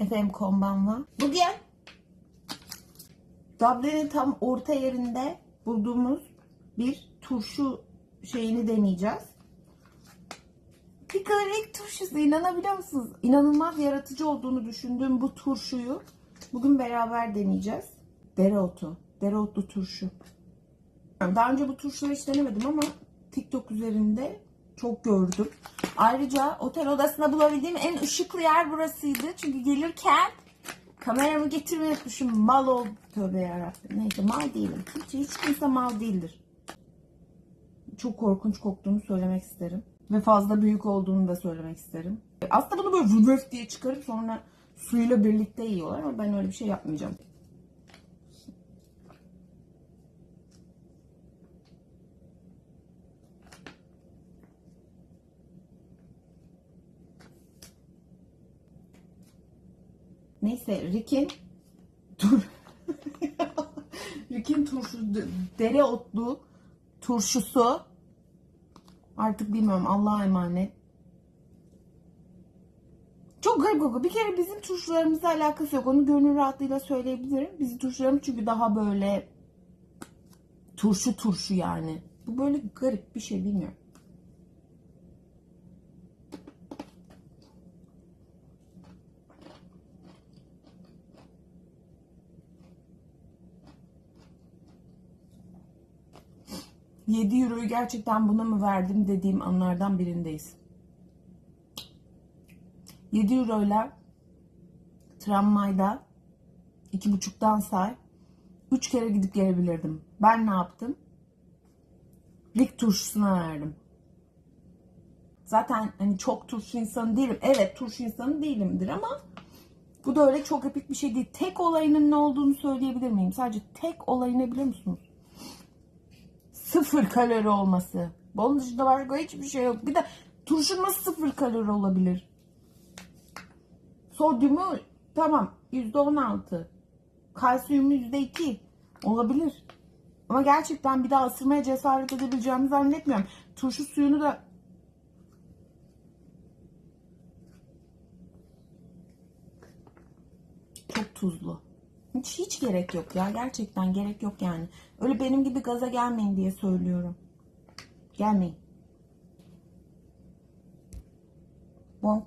Efendim konbanwa. Bugün Dublin'in tam orta yerinde bulduğumuz bir turşu şeyini deneyeceğiz. Pickle Rick turşusu inanabiliyor musunuz? İnanılmaz yaratıcı olduğunu düşündüğüm bu turşuyu bugün beraber deneyeceğiz. Dereotu, dereotlu turşu. Daha önce bu turşuları hiç denemedim ama TikTok üzerinde çok gördüm. Ayrıca otel odasında bulabildiğim en ışıklı yer burasıydı. Çünkü gelirken kameramı getirmeyi unutmuşum. Mal ol. Tövbe yarabbim. Neyse mal değilim. Hiç, hiç kimse mal değildir. Çok korkunç koktuğunu söylemek isterim. Ve fazla büyük olduğunu da söylemek isterim. Aslında bunu böyle vıvıf diye çıkarıp sonra suyla birlikte yiyorlar ama ben öyle bir şey yapmayacağım. Neyse Rick'in tur Rick'in turşu dereotlu turşusu artık bilmiyorum Allah'a emanet. Çok garip koku. Bir kere bizim turşularımızla alakası yok. Onu gönül rahatlığıyla söyleyebilirim. Bizim turşularımız çünkü daha böyle turşu turşu yani. Bu böyle garip bir şey bilmiyorum. Yedi euroyu gerçekten buna mı verdim dediğim anlardan birindeyiz. 7 euroyla tramvayda iki buçuktan say 3 kere gidip gelebilirdim. Ben ne yaptım? Rik turşusuna verdim. Zaten hani çok turşu insanı değilim. Evet turşu insanı değilimdir ama bu da öyle çok epik bir şey değil. Tek olayının ne olduğunu söyleyebilir miyim? Sadece tek olayı ne biliyor musunuz? Sıfır kalori olması. Bunun dışında başka hiçbir şey yok. Bir de turşu nasıl sıfır kalori olabilir? Sodyumu tamam yüzde on altı. Kalsiyumu yüzde iki. Olabilir. Ama gerçekten bir daha ısırmaya cesaret edebileceğimi zannetmiyorum. Turşu suyunu da çok tuzlu. Hiç, hiç gerek yok ya. Gerçekten gerek yok yani. Öyle benim gibi gaza gelmeyin diye söylüyorum. Gelmeyin. Bonk.